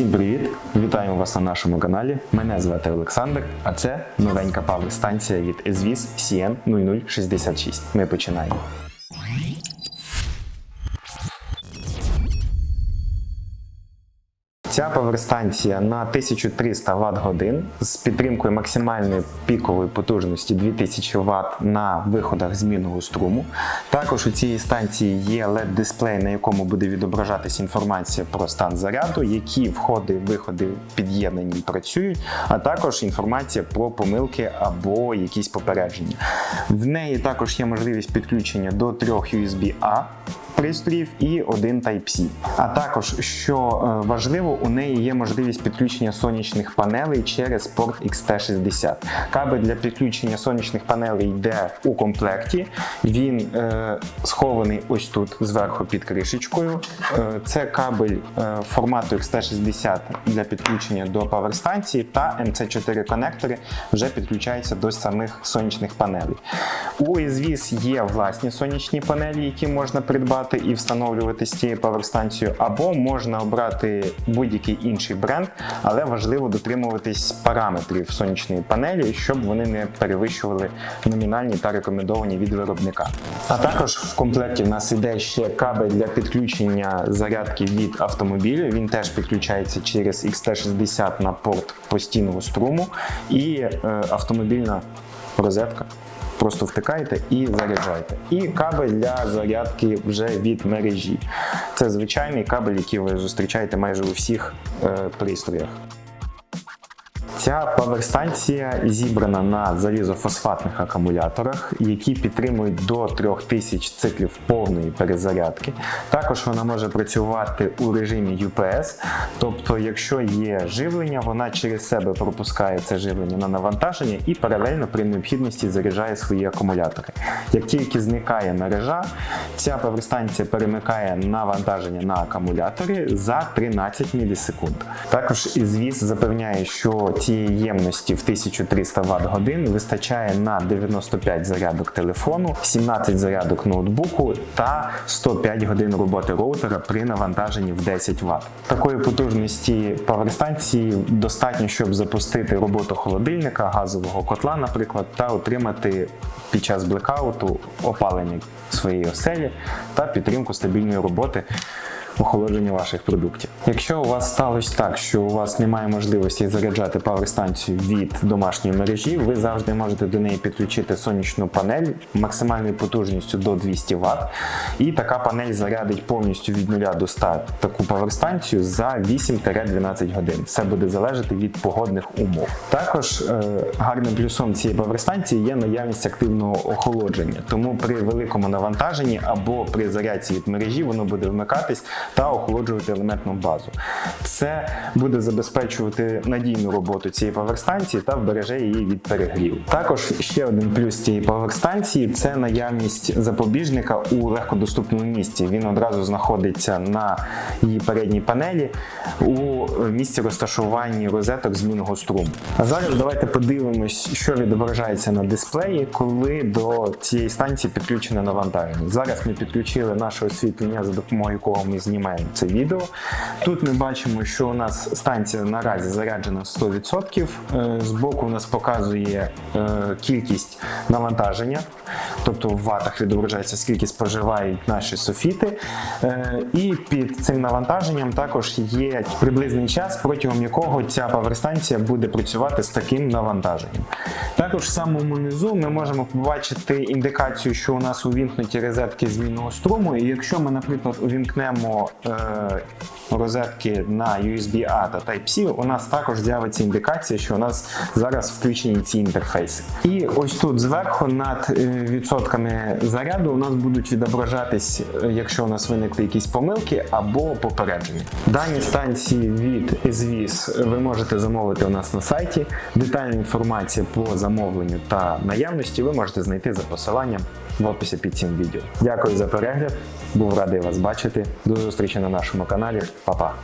Усім привіт! Вітаємо вас на нашому каналі. Мене звати Олександр, а це новенька павер-станція від ESVIS CN0066. Ми починаємо. Ця паверстанція на 1300 Вт годин з підтримкою максимальної пікової потужності 2000 Вт на виходах змінного струму. Також у цій станції є LED-дисплей, на якому буде відображатися інформація про стан заряду, які входи, виходи під'єднані працюють, а також інформація про помилки або якісь попередження. В неї також є можливість підключення до трьох USB-A пристроїв і один Type-C. А також, що е, важливо, у неї є можливість підключення сонячних панелей через порт XT60. Кабель для підключення сонячних панелей йде у комплекті. Він е, схований ось тут зверху під кришечкою. Е, це кабель е, формату XT60 для підключення до паверстанції та MC4 конектори вже підключаються до самих сонячних панелей. У ESVIS є власні сонячні панелі, які можна придбати і встановлювати з цією паверстанцією, або можна обрати будь-який інший бренд, але важливо дотримуватись параметрів сонячної панелі, щоб вони не перевищували номінальні та рекомендовані від виробника. А також в комплекті в нас іде ще кабель для підключення зарядки від автомобіля. Він теж підключається через XT60 на порт постійного струму і е, автомобільна розетка. Просто втикаєте і заряджаєте. І кабель для зарядки вже від мережі. Це звичайний кабель, який ви зустрічаєте майже у всіх е, пристроях. Ця паверстанція зібрана на залізофосфатних акумуляторах, які підтримують до 3000 циклів повної перезарядки. Також вона може працювати у режимі UPS, тобто, якщо є живлення, вона через себе пропускає це живлення на навантаження і паралельно при необхідності заряджає свої акумулятори. Як тільки зникає мережа, ця паверстанція перемикає навантаження на акумулятори за 13 мілісекунд. Також ізвіс запевняє, що цієї ємності в 1300 Вт годин вистачає на 95 зарядок телефону, 17 зарядок ноутбуку та 105 годин роботи роутера при навантаженні в 10 Вт. Такої потужності паверстанції достатньо, щоб запустити роботу холодильника, газового котла, наприклад, та отримати під час блекауту опалення своєї оселі та підтримку стабільної роботи охолодження ваших продуктів. Якщо у вас сталося так, що у вас немає можливості заряджати паверстанцію від домашньої мережі, ви завжди можете до неї підключити сонячну панель максимальною потужністю до 200 Вт. І така панель зарядить повністю від 0 до 100 таку паверстанцію за 8-12 годин. Все буде залежати від погодних умов. Також е, гарним плюсом цієї паверстанції є наявність активного охолодження, тому при великому навантаженні або при зарядці від мережі воно буде вмикатись та охолоджувати елементну базу. Це буде забезпечувати надійну роботу цієї паверстанції та вбереже її від перегріву. Також ще один плюс цієї паверстанції це наявність запобіжника у легкодоступному місці. Він одразу знаходиться на її передній панелі у місці розташування розеток змінного струму. А зараз давайте подивимось, що відображається на дисплеї, коли до цієї станції підключене навантаження. Зараз ми підключили наше освітлення, за допомогою якого ми знімаємо це відео. Тут ми бачимо, що у нас станція наразі заряджена 100%. Е, Збоку у нас показує е, кількість навантаження, тобто в ватах відображається, скільки споживають наші софіти. Е, І під цим навантаженням також є приблизний час, протягом якого ця паверстанція буде працювати з таким навантаженням. Також в самому низу ми можемо побачити індикацію, що у нас увімкнуті розетки змінного струму. І якщо ми, наприклад, увімкнемо е, розетки на USB-A та Type-C, у нас також з'явиться індикація, що у нас зараз включені ці інтерфейси. І ось тут зверху над е, відсотками заряду у нас будуть відображатись, якщо у нас виникли якісь помилки або попередження. Дані станції від ESVIS ви можете замовити у нас на сайті. Детальна інформація по замовленню та наявності ви можете знайти за посиланням в описі під цим відео. Дякую за перегляд. Був радий вас бачити. До зустрічі на нашому каналі. Па-па!